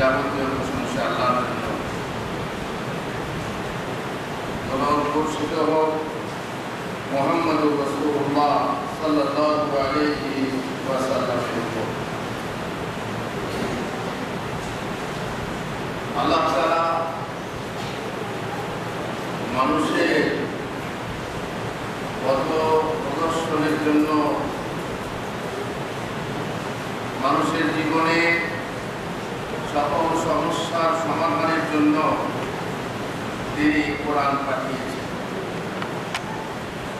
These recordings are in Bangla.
যাবতীয় প্রশংসা আল্লাহর জন্য। এবং হোক মোহাম্মদ রসুল্লাহ আল্লাহ মানুষের পথ প্রদর্শনের জন্য মানুষের জীবনে সকল সমস্যার সমাধানের জন্য তিনি কোরআন পাঠিয়েছেন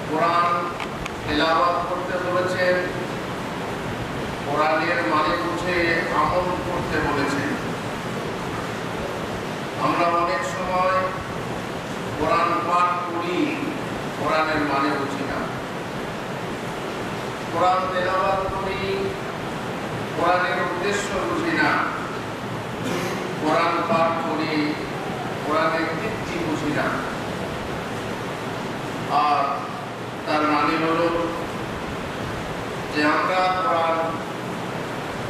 কোরআন তেলাওয়াত করতে বলেছেন কোরআনের মানে বুঝে আমল করতে বলেছেন আমরা অনেক সময় কোরআন পাঠ করি, কোরআনের মানে বুঝি না। কোরআন তেলাওয়াত করি, কোরআনের উদ্দেশ্য বুঝি না। কোরআন পাঠ করি, কোরআনের তৃপ্তি বুঝি না। আর তার মানে হলো যে আমরা কোরআন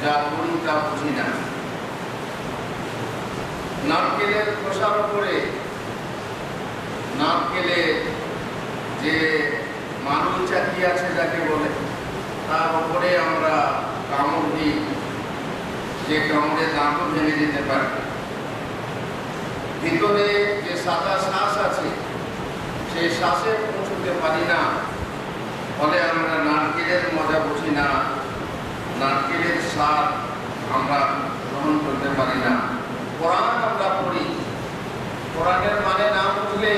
যা করি তা বুঝি না। নারকেলের খোসার উপরে নারকেলে যে মানুষ চাকি আছে যাকে বলে, তার উপরে আমরা কামড় দিই, যে কামড়ে দাঁতও ভেঙে যেতে পারে। ভিতরে যে সাদা শ্বাস আছে, সেই শ্বাসে পৌঁছতে পারি না, ফলে আমরা নারকেলের মজা বুঝি না নারকেলের স্বাদ আমরা গ্রহণ করতে পারি না। কোরআন আমরা পড়ি। কোরআনের মানে না বুঝলে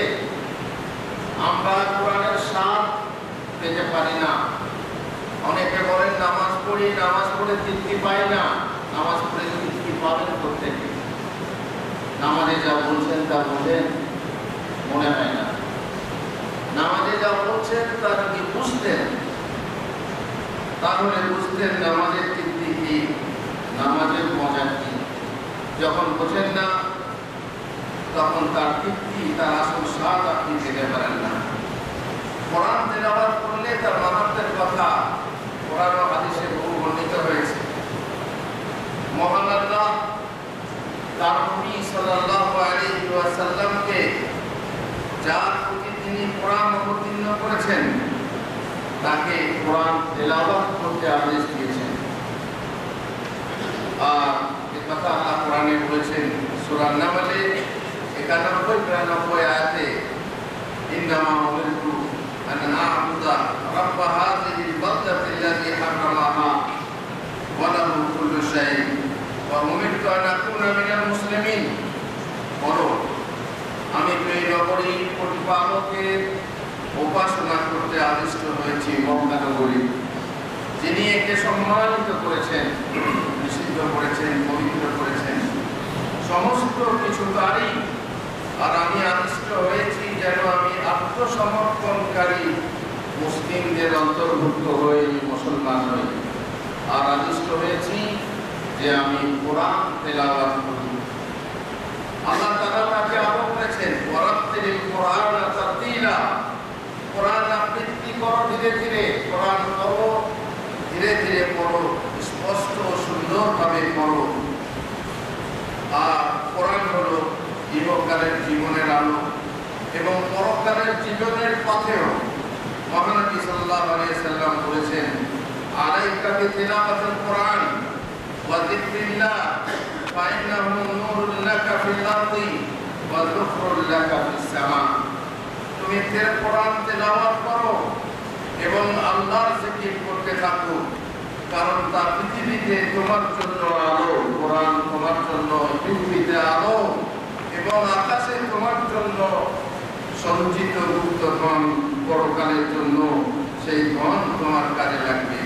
আমরা কোরআনের পেতে পারি না। অনেকে বলেন, নামাজ পড়ি, নামাজ পড়ে তৃপ্তি পাই না। নামাজ পড়ে তৃপ্তি পাবেন প্রত্যেকে। নামাজে যা বলছেন তা বোঝেন মনে হয় না। নামাজে যা বলছেন তা যদি বুঝতেন, তাহলে বুঝতেন নামাজের তৃপ্তি কি? নামাজের মজা কি? যখন বোঝেন না, তখন তার তৃপ্তি তার আসল স্বাদ আপনি পেতে পারেন না। কোরআন তেলাওয়াত করলে তার মাহাত্মের কথা কোরআন হাদিসে বহু বর্ণিত হয়েছে। মহান আল্লাহ তার নবী সাল্লাল্লাহু আলাইহি ওয়াসাল্লামকে যার প্রতি তিনি কোরআন অবতীর্ণ করেছেন, তাকে কোরআন তেলাওয়াত করতে আদেশ দিয়েছেন। আর কথা আল্লাহ বলেছেন, সূরা নামলে একানব্বই, বিরানব্বই আয়াতে, ইন্নামা উমিরতু আমি এই নগরীর প্রতিপালকের উপাসনা করতে আদিষ্ট হয়েছি, মক্কা নগরী। যিনি একে সম্মানিত করেছেন, নিষিদ্ধ করেছেন সমস্ত কিছু তারই। আর আমি আদিষ্ট হয়েছি যেন আমি আত্মসমর্পণকারী মুসলিমদের অন্তর্ভুক্ত হয়ে মুসলমান হই। আর আদিষ্ট হয়েছি যে আমি কোরআন তেলাওয়াত করি। আল্লাহ তাআলা তাকে আরও বলেছেন ওয়ারাত্তিল কোরআন তারতিলা। কোরআন আবৃত্তি করো? ধীরে ধীরে কোরআন করো ধীরে ধীরে পড়ো, স্পষ্ট ও সুন্দরভাবে পড়ো। আর কোরআন হলো ইহকালের জীবনের আলো এবং পরকালের জীবনের পথেও মহানবী সাল্লাহ আলিয়া সাল্লাম বলেছেন আলাইকাবি তিলাওয়াতুল কোরআন ওয়া যিকরিল্লাহ ফা ইন্নাহু তুমি তের কোরআন তেলাওয়াত করো এবং আল্লাহর জিকির করতে থাকো। কারণ তা পৃথিবীতে তোমার জন্য আলো, কোরআন তোমার জন্য, পৃথিবীতে আলো এবং আকাশে তোমার জন্য, সঞ্চিত গুপ্ত ধন পরকালের জন্য সেই ধন তোমার কাজে লাগবে।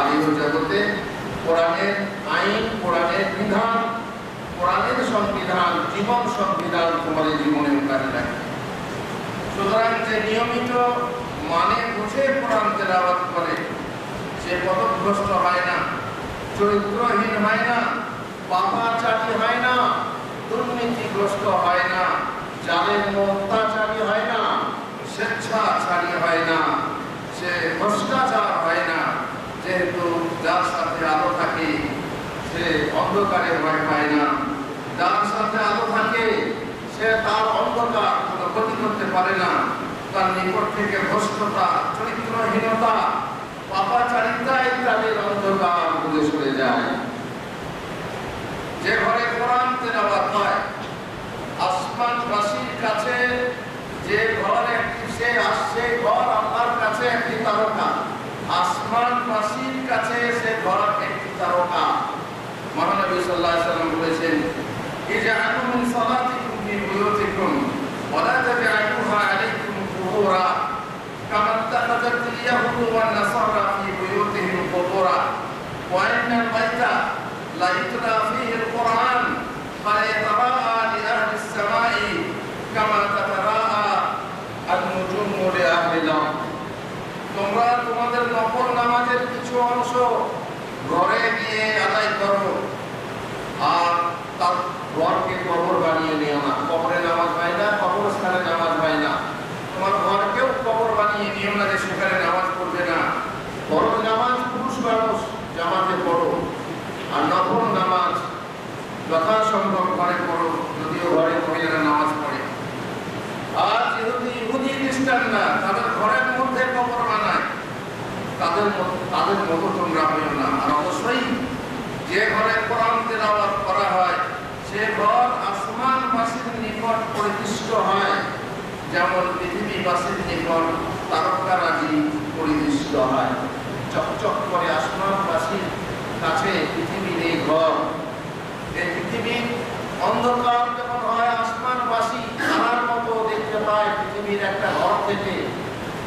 এই জগতে কোরআনের আইন, কোরআনের বিধান, কোরআনের সংবিধান, জীবন সংবিধান তোমার জীবনের কাজে লাগবে। সুতরাং যে নিয়মিত মানে বুঝে কোরআন তেলাওয়াত করে সে পদভ্রষ্ট হয় না, চরিত্রহীন হয় না, পাপাচারী হয় না, দুর্নীতিগ্রস্ত হয় না জালের অত্যাচারী হয় না, স্বেচ্ছাচারী হয় না, সে ভ্রষ্টাচার হয় না, যেহেতু যার সাথে আলো থাকে, সে অন্ধকারে ভয় পায় না। যার সাথে আলো থাকে, সে তার অন্ধকার কোনো ক্ষতি করতে পারে না। তার নিকট থেকে ভ্রষ্টতা, চরিত্রহীনতা পাপাচারিতা ইত্যাদির অন্ধকার দূরে সরে যায় যে ঘরে কোরআন তেলাওয়াত হয় আসমানবাসীর কাছে যে ঘর একটি সে আসছে ঘর আল্লাহর কাছে একটি তারকা আসমানবাসীর কাছে সে ঘর একটি তারকা মহানবী আলাইহি সাল্লাম বলেছেন ইজআলু মিন সালাতিকুম ফি বুয়ুতিকুম ওয়া লা তাজআলুহা আলাইকুম কুহুরা كما اتخذت اليهود والنصارى في তাদের তাদের মতো তোমরা হইও না। আর অবশ্যই যে ঘরে কোরআন তেলাওয়াত করা হয়, সে ঘর আসমানবাসীর নিকট পরিদৃষ্ট হয়। যেমন পৃথিবীবাসীর নিকট তারকারাজি পরিদৃষ্ট হয়। চকচক করে আসমানবাসীর কাছে পৃথিবীর এই ঘর। এই পৃথিবীর অন্ধকার যখন হয়, আসমানবাসী তারার মতো দেখতে পায় পৃথিবীর একটা ঘর থেকে।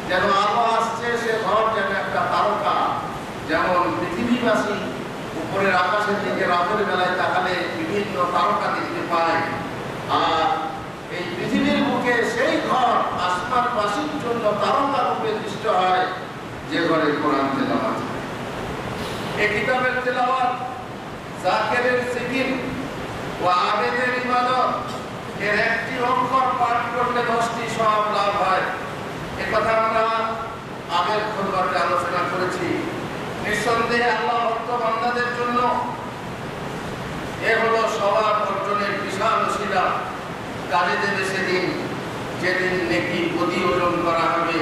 যেন আলো আসছে, সে ঘর তারকা যেমন পৃথিবীবাসী উপরের আকাশের দিকে রাতের বেলায় তাকালে বিভিন্ন তারকা দেখতে পায় আর এই পৃথিবীর বুকে সেই ঘর আসমানবাসীর জন্য তারকা রূপে দৃষ্ট হয়, যে ঘরে কোরআন তেলাওয়াত। এই কিতাবের তেলাওয়াত জাকেরের সিকিম ও আবেদের ইবাদত, এর একটি অক্ষর পাঠ করলে দশটি সব লাভ হয় এ কথা আমরা আগের খুতবাতে আলোচনা করেছি। নিঃসন্দেহে আল্লাহ ভক্ত বান্দাদের জন্য এ হলো সবার অর্জনের বিশাল শিলা কাজে দেবে সেদিন যেদিন নেকি গতি ওজন করা হবে,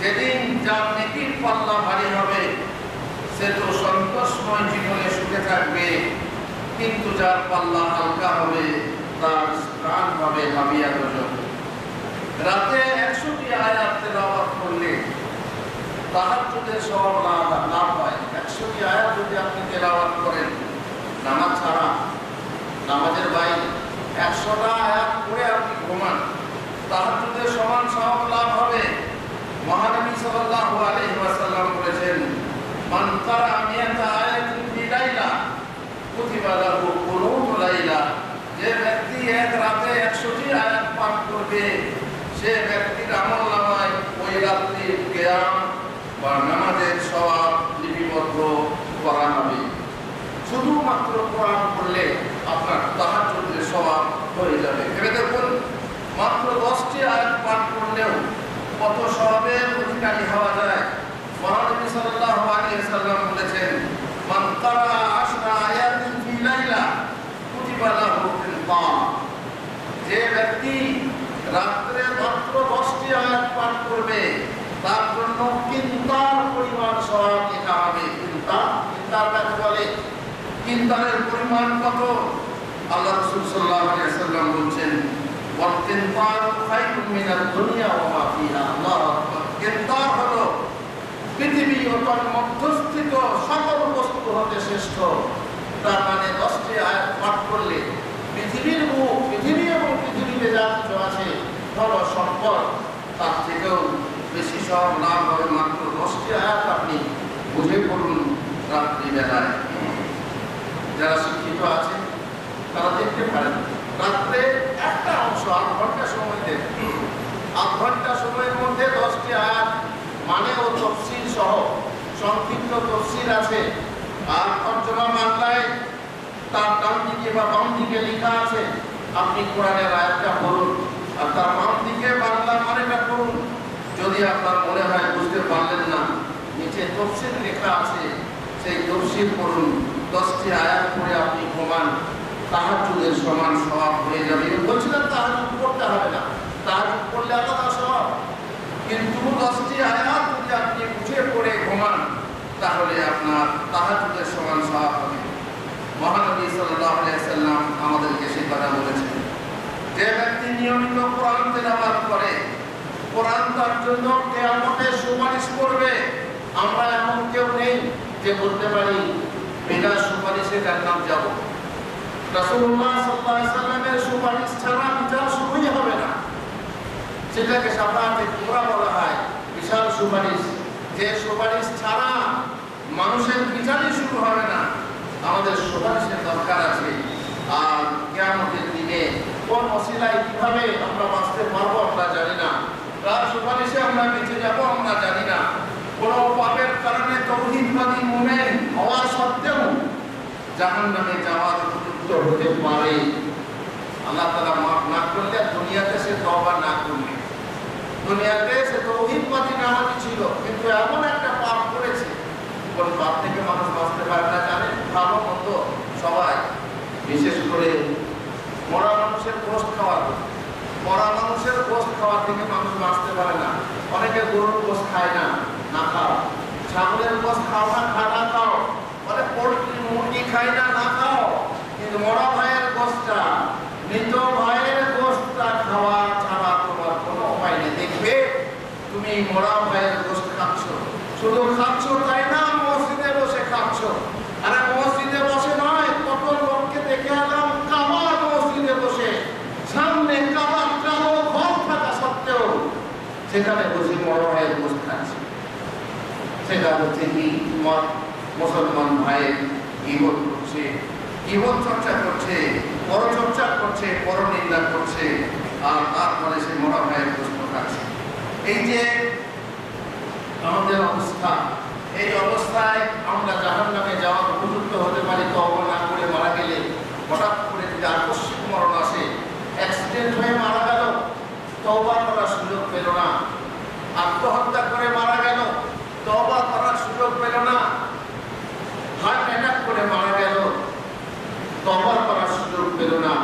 যেদিন যার নেকির পাল্লা ভারী হবে, সে তো সন্তোষময় জীবনে সুখে থাকবে। কিন্তু যার পাল্লা হালকা হবে, তার প্রাণ হবে ভাবিয়া গজব। রাতে একশোটি আয়াত তেলাওয়াত করলে তাহাজ্জুদের সব লাভ লাভ হয়। একশোটি আয়াত যদি আপনি তেলাওয়াত করেন, নামাজ ছাড়া, নামাজের বাইরে একশোটা আয়াত করে আপনি ঘুমান তাহাজুদের সমান সব লাভ হবে মহানবী সাল্লাল্লাহু আলাইহি ওয়াসাল্লাম বলেছেন মান কারা মিয়াতা আয়াতিন ফি লাইলা কুতিবা লাহু কুনুতু লাইলা যে ব্যক্তি এক রাতে 100টি আয়াত পাঠ করবে সে ব্যক্তির আমল নামায় ওই রাত্রির কিয়াম বা নামাজের সওয়াব লিপিবদ্ধ করা হবে শুধুমাত্র কোরআন পড়লে আপনার তাহাজ্জুদের সওয়াব হয়ে যাবে। ভেবে দেখুন, মাত্র দশটি আয়াত পাঠ করলেও কত সওয়াবের অধিকারী হওয়া যায়? মহানবী সাল্লাল্লাহু আলাইহি সাল্লাম বলেছেন, মান লাহু কিনতার যে ব্যক্তি রাত্রে মাত্র দশটি আয়াত পাঠ করবে, তার জন্য কিন্তার পরিমাণ সওয়াব লেখা হবে কিন্তার কিন্তার কাকে বলে কিন্তারের পরিমাণ কত? আল্লাহ রাসূল সাল্লাম বলছেন হলো পৃথিবী ও তার মধ্যস্থিত সকল বস্তু হতে শ্রেষ্ঠ। তার মানে আয়াত পাঠ করলে পৃথিবীর পৃথিবী এবং পৃথিবীতে যা কিছু আছে সম্পদ, তার থেকেও বেশি সব লাভ হবে মাত্র দশটি আয়াত আপনি বুঝে পড়ুন রাত্রিবেলায়। যারা শিক্ষিত আছে তারা দেখতে পারেন, রাত্রে একটা অংশ আট ঘণ্টা সময় দেন আধ ঘণ্টা সময়ের মধ্যে দশটি আয়াত মানে ও তফসিল সহ সংক্ষিপ্ত তফসিল আছে। আর তর্জমা বাংলায় তার ডান দিকে বা বাম দিকে লেখা আছে, আপনি কোরআনের আয়াতটা পড়ুন আর তার বাম দিকে বাংলা মানেটা পড়ুন। যদি আপনার মনে হয় বুঝতে পারলেন না, নিচে তফসিল লেখা আছে, সেই তফসিল পড়ুন। দশটি আয়াত পড়ে আপনি ঘুমান তাহাজুদের সমান স্বভাব হয়ে যাবে। বলছিলাম তাহাজুদ করতে হবে না তাহাজুদ করলে আলাদা স্বভাব কিন্তু দশটি আয়াত যদি আপনি উঠে পড়ে ঘুমান, তাহলে আপনার তাহার তাহাজুদের সমান স্বভাব হবে। মহানবী আলাইহি সাল্লাম আমাদেরকে সেই কথা বলেছেন। যে ব্যক্তি নিয়মিত কোরআন তেলাওয়াত করে, কোরআন তার জন্য কেয়ামতে সুপারিশ করবে। আমরা এমন কেউ নেই যে বলতে পারি বিনা সুপারিশে জান্নাত যাব? রাসূলুল্লাহ সাল্লাল্লাহু আলাইহি সাল্লামের সুপারিশ ছাড়া বিচার শুরুই হবে না। সেটাকে সাধারণত কুবরা বলা হয় বিশাল সুপারিশ। যে সুপারিশ ছাড়া মানুষের বিচারই শুরু হবে না। আমাদের সুপারিশের দরকার আছে। আর কেয়ামতের দিনে কোন অসিলায় কীভাবে আমরা বাঁচতে পারব আমরা জানি না। কার সুপারিশে আমরা বেঁচে যাব আমরা জানি না। কোন পাপের কারণে তৌহিদবাদী হওয়া সত্ত্বেও জাহান নামে যাওয়ার উপযুক্ত হতে পারে। আল্লাহ তালা মাফ না করলে দুনিয়াতে সে তবা না করলে দুনিয়াতে সে তৌহিদবাদী নামাজি ছিল, কিন্তু এমন একটা পাপ করেছে, কোন পাপ থেকে মানুষ বাঁচতে পারে না জানে, ভালো মন্দ সবাই, বিশেষ করে মরা মানুষের গোস্ত খাওয়া মরা মানুষের গোস্ত খাওয়া থেকে মানুষ বাঁচতে পারে না। অনেকে গরুর গোস্ত খায় না না খাও ছাগলের গোস্ত খাও না খা না খাও অনেক পোলট্রি মুরগি না খাও। কিন্তু মরা ভাইয়ের গোস্তটা মৃত ভাইয়ের গোস্তটা খাওয়া ছাড়া তোমার কোনো উপায় নেই। দেখবে, তুমি মরা ভাইয়ের গোস্ত খাচ্ছ। শুধু খাচ্ছ তাই না, মসজিদে বসে খাচ্ছ। আরে মসজিদে বসে নয় কত লোককে দেখে এলাম কাবার মসজিদে বসে। সামনে কাবার কালো ঘর থাকা সত্ত্বেও সেখানে বসে মরা ভাইয়ের গোস্ত খাচ্ছে। সেটা হচ্ছে কি মুসলমান ভাইয়ের ইবত করছে জীবন চর্চা করছে পরচর্চা করছে পরনিন্দা করছে, আর তারপরে সে মরা ভাইয়ের প্রশ্ন খাচ্ছে এই যে আমাদের অবস্থা, এই অবস্থায় আমরা জাহান নামে যাওয়ার উপযুক্ত হতে পারি তবা না করে মারা গেলে হঠাৎ করে যদি আকস্মিক মরণ আসে অ্যাক্সিডেন্ট হয়ে মারা গেল তবা করার সুযোগ পেল না আত্মহত্যা করে মারা গেল তবা করার সুযোগ পেল না হার্ট অ্যাটাক করে মারা গেল তবা করার সুযোগ পেল না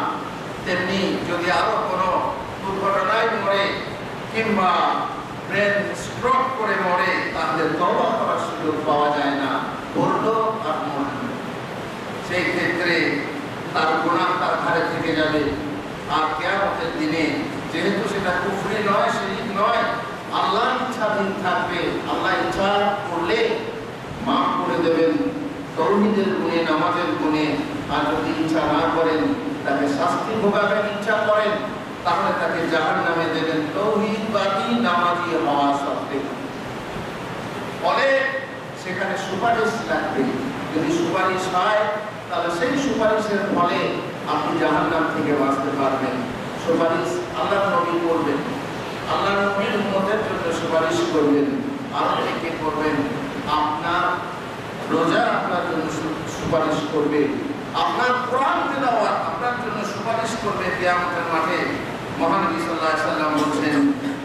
তেমনি যদি আরও কোনো দুর্ঘটনায় মরে কিংবা ব্রেন স্ট্রোক করে মরে তাহলে তবা করার সুযোগ পাওয়া যায় না। বলল, আর মরল সেই ক্ষেত্রে তার গুণা তার ঘাড়ে থেকে যাবে। আর কেয়ামতের দিনে যেহেতু সেটা কুফরি নয় শরীর নয় আল্লাহ ইচ্ছাধীন থাকবে। আল্লাহ ইচ্ছা করলে মাফ করে দেবেন। তরুণীদের গুণে, নামাজের গুণে আর যদি ইচ্ছা না তাকে শাস্তি ভোগাবেন ইচ্ছা করেন, তাহলে তাকে জাহান নামে দেবেন তৌহিদবাদী নামাজি হওয়া সত্ত্বেও ফলে সেখানে সুপারিশ লাগবে। যদি সুপারিশ হয়, তাহলে সেই সুপারিশের ফলে আপনি জাহান নাম থেকে বাঁচতে পারবেন। সুপারিশ আল্লাহ নবী করবেন। আল্লাহ নবীর উম্মতের জন্য সুপারিশ করবেন। আর কে করবেন? আপনার রোজা আপনার জন্য সুপারিশ করবে। আপনার কোরআন তেলাওয়াত আপনার জন্য সুপারিশ করবে কিয়ামতের মাঠে মহানবী সাল্লাল্লাহু আলাইহি সাল্লাম বলছেন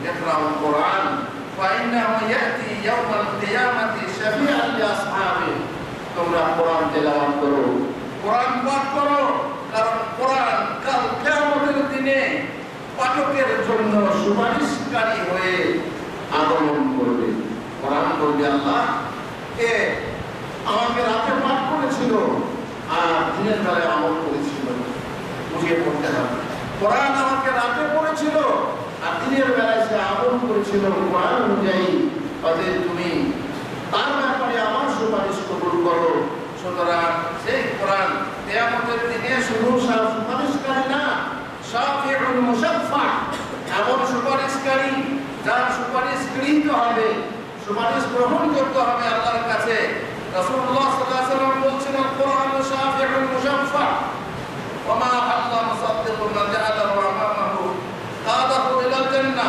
ইকরাউল কোরআন, ফাইন্নাহু ইয়াতি কিয়ামাতি তোমরা কোরআন তেলাওয়াত করো। কোরআন পাঠ করো, কারণ কোরআন কাল কিয়ামতের দিনে পাঠকের জন্য সুপারিশকারী হয়ে আগমন করবে। কোরআন বলবে, আল্লাহ কে আমাকে রাতে পাঠ করেছিল আর দিনের বেলায় আমল করেছিল। বুঝিয়ে পড়তে হবে। কোরআন আমাকে রাতে পড়েছিল আর দিনের বেলায় সে আমল করেছিল কোরআন অনুযায়ী। অতএব তুমি তার ব্যাপারে আমার সুপারিশ কবুল করো। সুতরাং সেই কোরআন কেয়ামতের দিনে শুধু সুপারিশকারী না শাফিউল মুশাফফা এমন সুপারিশকারী যার সুপারিশ গৃহীত হবে, সুপারিশ গ্রহণযোগ্য হবে আল্লাহর কাছে। রাসূলুল্লাহ সাল্লাল্লাহু আলাইহি ওয়াসাল্লাম বলছেন কোরআন শাফিউল মুশাফফা وما حق مصدق من جعله امامه قاده الى الجنه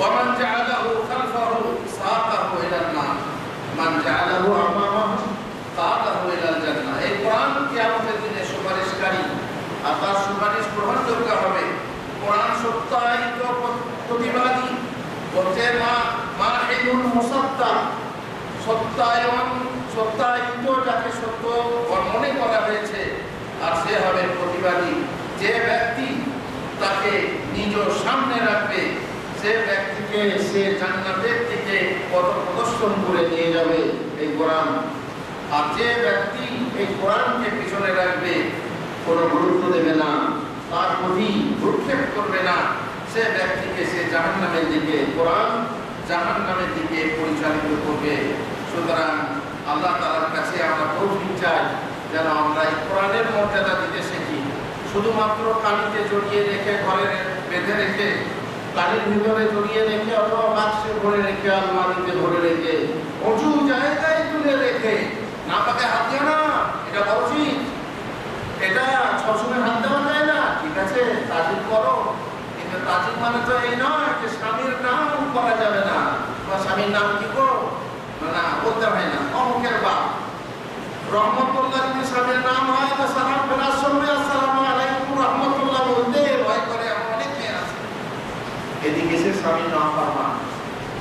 ومن جعله خلفه ساقه الى النار من جعله امامه قاده الى الجنه এই কোরআন কিয়ামতের দিনে সুপারিশকারী আর তার সুপারিশ গ্রহণযোগ্য হবে কোরআন সত্যায়িত প্রতিবাদী বলছে মা মা ইলুল মুসাদ্দাক সত্যায়ন সত্যায়িত যাকে সত্য মনে করা হয়েছে, আর সে হবে প্রতিবাদী। যে ব্যক্তি তাকে নিজ সামনে রাখবে, সে ব্যক্তিকে সে জান্নাতের দিকে পথ প্রদর্শন করে নিয়ে যাবে এই কোরআন। আর যে ব্যক্তি এই কোরআনকে পিছনে রাখবে, কোনো গুরুত্ব দেবে না, তার প্রতি ভ্রুক্ষেপ করবে না। সে ব্যক্তিকে সে জাহান নামের দিকে, কোরআন জাহান নামের দিকে পরিচালিত করবে। সুতরাং আল্লাহ তালার কাছে আমরা তৌফিক চাই যেন আমরা এই কোরআনের মর্যাদা দিতে শিখি। শুধুমাত্র কালিতে জড়িয়ে রেখে ঘরে বেঁধে রেখে, কালির ভিতরে জড়িয়ে রেখে অথবা বাক্সে ভরে রেখে, আলমারিতে ভরে রেখে উঁচু জায়গায় তুলে রেখে, না পাকে হাত দিও না, এটা উচিত। এটা সবসময় হাত দেওয়া যায় না, ঠিক আছে, তাজিম করো। কিন্তু তাজিম মানে তো এই নয় যে স্বামীর নাম করা যাবে না। বা স্বামীর নাম কি করো না, বলতে হয় না, অমুকের বাপ। রহমতুল্লাহ যদি স্বামীর নাম হয়, তো সালাম ফেরার সময় আসসালামু ভয় করে আছে। এদিকে সে স্বামীর নাম পারমা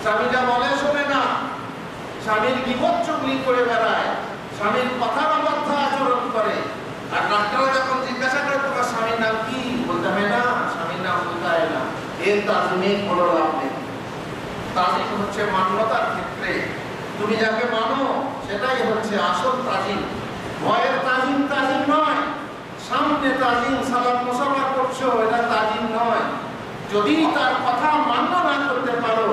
স্বামীটা শোনে না, স্বামীর বিপদ চুগলি করে বেড়ায়, স্বামীর কথার অবস্থা আচরণ করে। আর ডাক্তার যখন জিজ্ঞাসা করে, তোমার স্বামীর নাম কি? বলতে হয় না, স্বামীর নাম বলতে হয় না এর তাজিমে কোনো তাজিম হচ্ছে মান্যতার ক্ষেত্রে তুমি যাকে মানো, সেটাই হচ্ছে আসল তাজিম ভয়ের তাজিম তাজিম নয়, সামনে তাজিম সালাম মোসাফা করছ, এটা তাজিম নয়। যদি তার কথা মান্য না করতে পারো,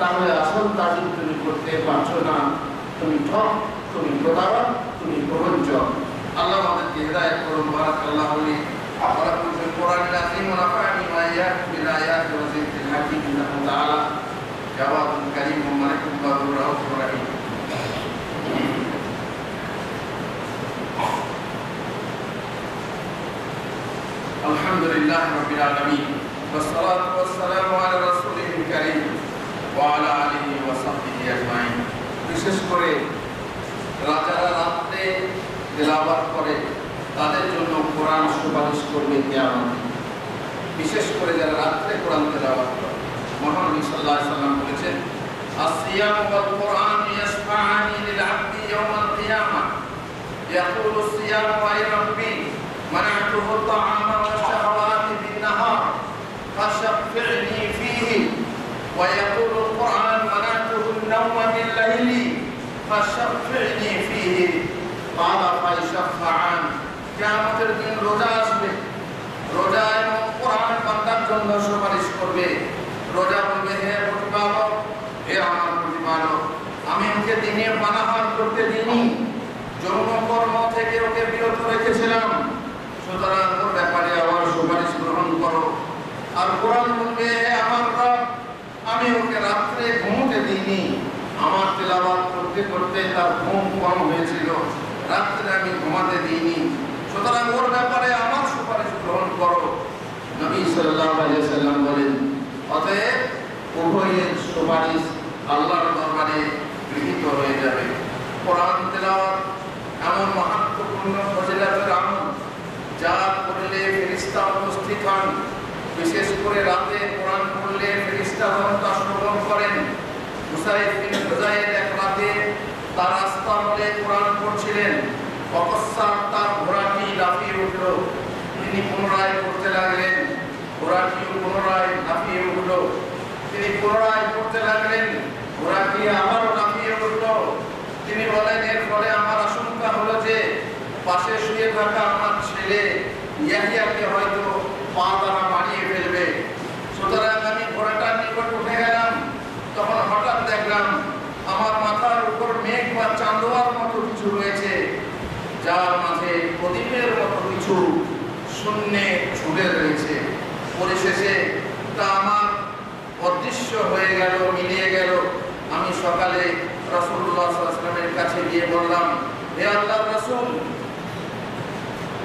তাহলে আসল তাজিম তুমি করতে পারছ না। তুমি ঠক, তুমি প্রতারক, তুমি প্রবঞ্চক। আল্লাহ আমাদেরকে হেদায়ত করুন, বারাকাল্লাহ বলি আপনারা বলছেন, কোরআন আযীম ওয়া নাফা'নি মা ইয়াতি বিল আয়াতি হাকীম জাওয়াদুন কারীমুন মালিকুন বাদুর রাউফুর রহিম الحمد لله رب العالمين والصلاة والسلام على رسوله الكريم وعلى آله وصحبه أجمعين বিশেষ করে রাজারা রাত্রে তেলাওয়াত করে তাদের জন্য কোরআন সুপারিশ করবে কিয়ামতে বিশেষ করে যারা রাত্রে কোরআন তেলাওয়াত করে মহানবী সাল্লাল্লাহু আলাইহি সাল্লাম বলেছেন الصيام والقرآن يشفعان للعبد يوم القيامة يقول الصيام أي ربي منعته الطعام والشهوات بالنهار فشفعني فيه ويقول القرآن منعته النوم بالليل فشفعني فيه قال فيشفعان কিয়ামতের দিন রোজা আসবে রোজা এবং কোরআন বান্দার জন্য সুপারিশ করবে রোজা বলবে হে প্রতিপালক হে আমার প্রতিপালক আমি ওকে দিনে পানাহার করতে দিইনি যৌন কর্ম থেকে ওকে বিরত রেখেছিলাম। সুতরাং ওর ব্যাপারে আমার সুপারিশ গ্রহণ করো। আর কোরআন বলবে, হে আমার রব, আমি ওকে রাত্রে ঘুমোতে দিইনি। আমার তেলাওয়াত করতে করতে তার ঘুম কম হয়েছিল। রাত্রে আমি ঘুমাতে দিইনি। সুতরাং ওর ব্যাপারে আমার সুপারিশ গ্রহণ করো। নবী সাল্লাল্লাহু আলাইহি সাল্লাম বলেন অতএব উভয়ের সুপারিশ আল্লাহর দরবারে গৃহীত হয়ে যাবে। কোরআন তেলাওয়াত এমন মাহাত্মপূর্ণ ফজিলাতের আমল যা করলে ফেরিস্তা উপস্থিত হন। বিশেষ করে রাতে কোরআন পড়লে ফেরিস্তা তা শ্রবণ করেন। মুসাইফ হুজাইর এক রাতে তার আস্তাবলে কোরআন পড়ছিলেন। অকস্মাৎ তার ঘোড়াটি লাফিয়ে উঠল। তিনি পুনরায় পড়তে লাগলেন। ঘোড়াটিও পুনরায় লাফিয়ে উঠল। তিনি পুনরায় পড়তে লাগলেন ঘোড়াটি আবারও লাফিয়ে উঠল। তিনি বলেন, এর ফলে আমার আশঙ্কা হলো যে পাশে শুয়ে থাকা আমার ছেলে ইয়াহিয়াকে হয়তো পা দ্বারা মারিয়ে ফেলবে। সুতরাং আমি ঘোড়াটার নিকট উঠে গেলাম। তখন হঠাৎ দেখলাম আমার মাথার উপর মেঘ বা চাঁদোয়ার মতো কিছু রয়েছে, যার মাঝে প্রদীপের মতো কিছু শূন্যে ছুটে রয়েছে। পরিশেষে তা আমার অদৃশ্য হয়ে গেল, মিলিয়ে গেল। আমি সকালে রসুল্লাহ কাছে গিয়ে বললাম, হে আল্লাহ রসুল,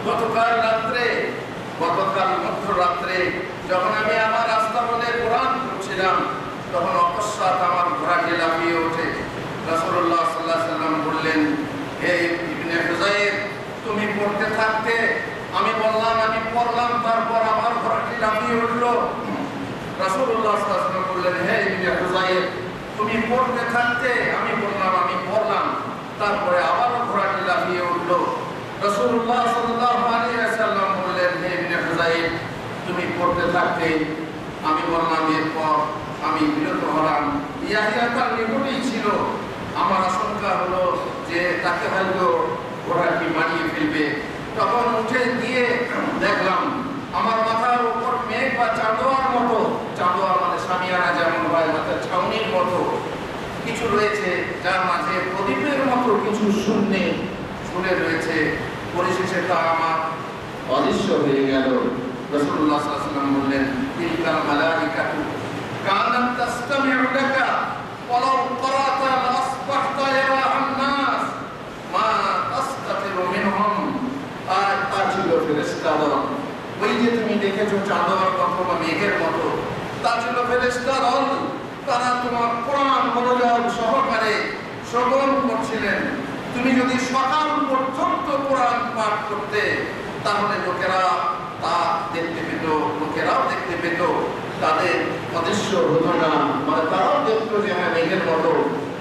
গতকাল রাত্রে, গতকাল মধ্যরাত্রে যখন আমি আমার রাস্তা বলে কোরআন করছিলাম তখন অকস্মাৎ আমার ঘোড়াটি লাফিয়ে ওঠে। রসুল্লাহ সাল্লাহ সাল্লাম বললেন, হে ইবনে হুজাইর তুমি পড়তে থাকতে আমি বললাম, আমি পড়লাম, তারপর আমার কাঁপিয়ে উঠল। রাসুল্লাহ বললেন, হে ইবনে হুজাইর তুমি পড়তে থাকতে আমি বললাম, আমি পড়লাম। তারপরে আবারও ঘোড়াটি লাফিয়ে উঠল। রসুল্লাহ সাল্লাহ আলী আসাল্লাম বললেন, হে ইবনে হুজাইর তুমি পড়তে থাকতে আমি বললাম, এরপর আমি বিরত হলাম। ইয়াহিয়া তার নিকটেই ছিল। আমার আশঙ্কা হলো যে তাকে হয়তো ঘোড়াটি মারিয়ে ফেলবে। তখন উঠে গিয়ে দেখলাম আমার মাথার উপর মেঘ বা চাঁদোয়ার মতো চাঁদোয়া মানে সামিয়ানা যেমন হয় মাথার ছাউনির মতো কিছু রয়েছে, যার মাঝে প্রদীপের মতো কিছু শূন্যে শুনে রয়েছে। পরিশেষে তা আমার অদৃশ্য হয়ে গেল। রসুল্লাহ সাল্লাম বললেন, তিলকাল মালাইকাতু কানাত তাসতামিউ লাকা ওয়ালাউ আর তা ছিল ফেরেশতাদল ওই যে তুমি দেখেছ চাঁদোয়ার মতো বা মেঘের মতো তা ছিল ফেরেশতাদল তারা তোমার কোরআন মনোযোগ সহকারে শ্রবণ করছিলেন। তুমি যদি সকাল পর্যন্ত কোরআন পাঠ করতে, তাহলে লোকেরা তা দেখতে পেত, লোকেরাও দেখতে পেত। তাদের অদৃশ্য হতো না মানে তারাও দেখতো যে হ্যাঁ মেঘের মতো।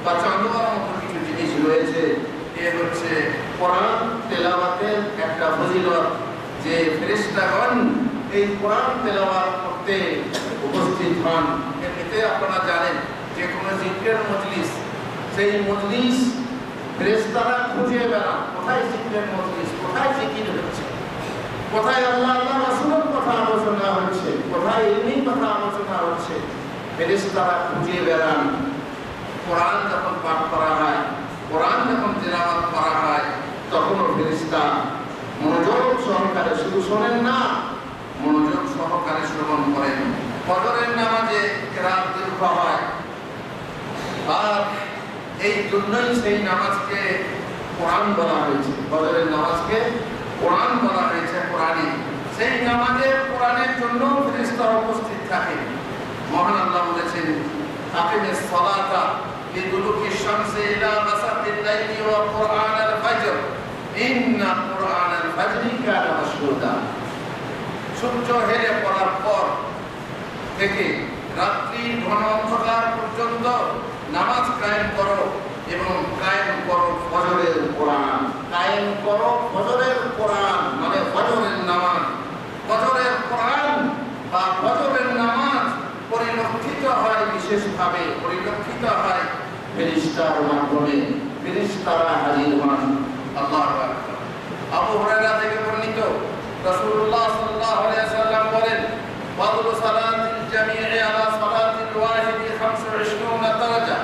বা চাঁদোয়ার মতো কিছু জিনিস রয়েছে। এ হচ্ছে কোরআন তেলাওয়াতের একটা ফজিলত যে ফেরেশতাগণ এই কোরআন তেলাওয়াত করতে উপস্থিত হন। এমনিতে আপনারা জানেন যে কোনো জিজ্ঞের মজলিস, সেই মজলিস ফেরেশতারা খুঁজে বেড়ান, কোথায় জিজ্ঞের মজলিস, কোথায় জিকির হচ্ছে? কোথায় আল্লাহ আল্লাহ রাসূলের কথা আলোচনা হচ্ছে? কোথায় ইলমি কথা আলোচনা হচ্ছে? ফেরেশতারা খুঁজে বেড়ান। কোরআন যখন পাঠ করা হয়, কোরআন যখন তেলাওয়াত করা হয়, তখনও ফেরেশতা মনোযোগ সহকারে শুধু শোনেন না, মনোযোগ সহকারে শ্রবণ করেন। ফজরের নামাজে কেরাত দীর্ঘ হয়। আর এই জন্যই সেই নামাজকে কোরআন বলা হয়েছে। ফজরের নামাজকে কোরআন বলা হয়েছে কোরআনে। সেই নামাজে কোরআনের জন্য ফেরেশতা উপস্থিত থাকে মহান আল্লাহ বলেছেন আকিমিস সালাতা লিদুলুকি শামসি ইলা গাসাকিল লাইলি ওয়া কুরআনাল ফাজর। ইন্না সূর্য হেরে পড়ার পর থেকে রাত্রি ঘন অন্ধকার পর্যন্ত নামাজ কায়েম করো এবং কায়েম করো ফজরের কোরআন। কায়েম করো ফজরের কোরআন মানে ফজরের নামাজ। ফজরের কোরআন বা ফজরের নামাজ পরিলক্ষিত হয় বিশেষভাবে, পরিলক্ষিত হয় ফেরিস্তার মাধ্যমে ফেরিস্তারা হাজির হন। আল্লাহ আবু হুরায়রা থেকে বর্ণিত রাসূলুল্লাহ সাল্লাল্লাহু আলাইহি ওয়াসাল্লাম বলেন فضل صلاة الجميع على صلاة الواحد خمس وعشرون درجة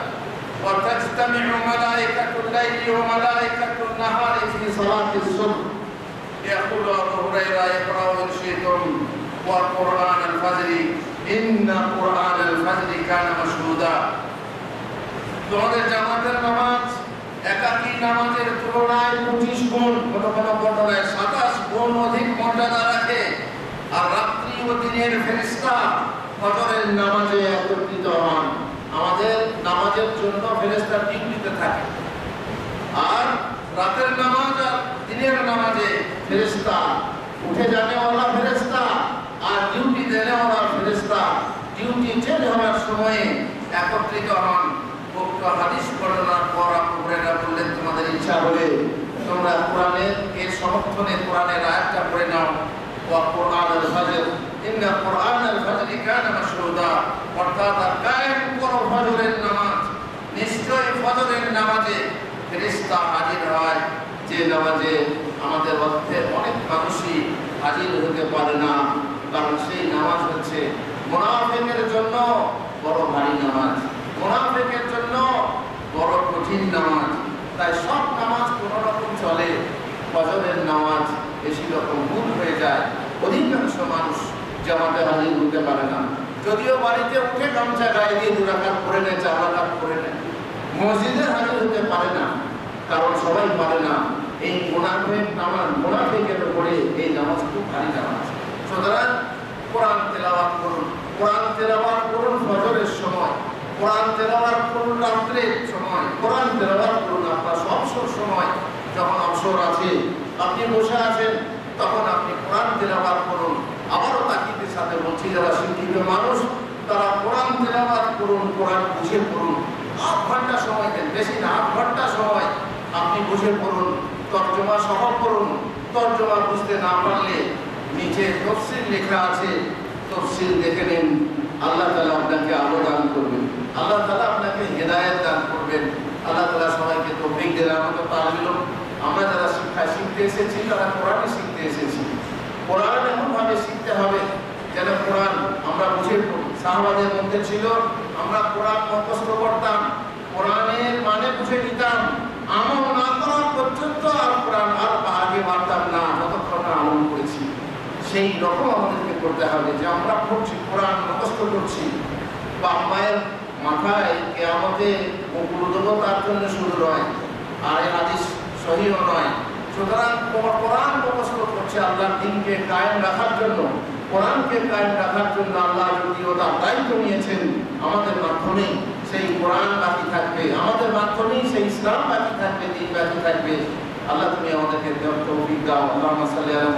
وتجتمع ملائكة الليل وملائكة النهار في صلاة الصبح يقول أبو هريرة يقرأ إن شئتم وقرآن الفجر إن قرآن الفجر كان مشهودا তোমাদের জামাতের নামাজ একাকী নামাজের তুলনায় পঁচিশ গুণ কোনো কোনো বর্ণনায় সাতাশ গুণ অধিক মর্যাদা রাখে। আর রাত্রি ও দিনের ফেরিস্তা ফজরের নামাজে একত্রিত হন। আমাদের নামাজের জন্য ফেরিস্তা ডিউটিতে থাকে। আর রাতের নামাজ আর দিনের নামাজে ফেরিস্তা উঠে জানেওয়ালা ফেরিস্তা আর ডিউটি দেনেওয়ালা ফেরিস্তা ডিউটি চেঞ্জ হওয়ার সময়ে একত্রিত হন। তোমাদের ইচ্ছা তোমরা এর সমর্থনে কোরআনের কায়েম করো নামাজ। নিশ্চয়ই নামাজে হাজির যে নামাজে আমাদের অনেক মানুষই হাজির হতে পারে না। কারণ সেই নামাজ হচ্ছে জন্য বড় ভারী নামাজ। মোনাফেকের জন্য বড় কঠিন নামাজ। তাই সব নামাজ কোনো রকম চলে, ফজরের নামাজ বেশি রকম ভুল হয়ে যায়। অধিকাংশ মানুষ জামাতে হাজির হতে পারে না। যদিও বাড়িতে উঠে গামছা গায়ে দিয়ে দুরাকাত করে নেয়, চার করে নেয়। মসজিদে হাজির হতে পারে না, কারণ সবাই পারে না। এই মোনাফেক নামাজ, মোনাফেকের উপরে এই নামাজ খুব ভারী নামাজ। সুতরাং কোরআন তেলাওয়াত করুন। কোরআন তেলাওয়াত করুন ফজরের সময়। কোরআন তেলাওয়াত করুন রাত্রের সময়, কোরআন তেলাওয়াত করুন আপনার অবসর সময় যখন অবসর আছে, আপনি বসে আছেন, তখন আপনি কোরআন তেলাওয়াত করুন। আবারও তাকিদের সাথে বলছি, যারা শিক্ষিত মানুষ, তারা কোরআন তেলাওয়াত করুন, কোরআন বুঝে পড়ুন। আধ ঘণ্টা সময় দেন, বেশি না, আধ ঘণ্টা সময় আপনি বুঝে পড়ুন, তর্জমা সহ করুন তর্জমা বুঝতে না পারলে নিচে তফসিল লেখা আছে, তফসিল দেখে নিন। আল্লাহ তালা আপনাকে আলো দান করবেন। আল্লাহ তালা আপনাকে হেদায়ত দান করবেন। আল্লাহ তালা সবাইকে তৌফিক দেন। আমাকে পারবিল আমরা যারা শিক্ষা শিখতে এসেছি, তারা কোরআনই শিখতে এসেছি। কোরআন এমনভাবে শিখতে হবে যেন কোরআন আমরা বুঝে সাহবাদের মধ্যে ছিল, আমরা কোরআন মুখস্থ করতাম, কোরআনের মানে বুঝে নিতাম। আমল না করা পর্যন্ত আর কোরআন আর আগে বাড়তাম না, যতক্ষণ আমল করেছি। সেই রকম আমাদেরকে করতে হবে যে আমরা পড়ছি, কোরআন মুখস্থ করছি। বাপ মায়ের মাথায় কেয়ামতে মুকুল দেবো তার জন্য শুরু নয়, আর এই হাদিস সহিও নয়। সুতরাং তোমার কোরআন মুখস্থ করছে আল্লাহর দিনকে কায়েম রাখার জন্য, কোরআনকে কায়েম রাখার জন্য আল্লাহ যদিও তার দায়িত্ব নিয়েছেন, আমাদের মাধ্যমে সেই কোরআন বাকি থাকবে, আমাদের মাধ্যমেই সেই ইসলাম বাকি থাকবে, দিন বাকি থাকবে। আল্লাহ তুমি আমাদেরকে তৌফিক দাও। আল্লাহ ওয়া সাল্লাম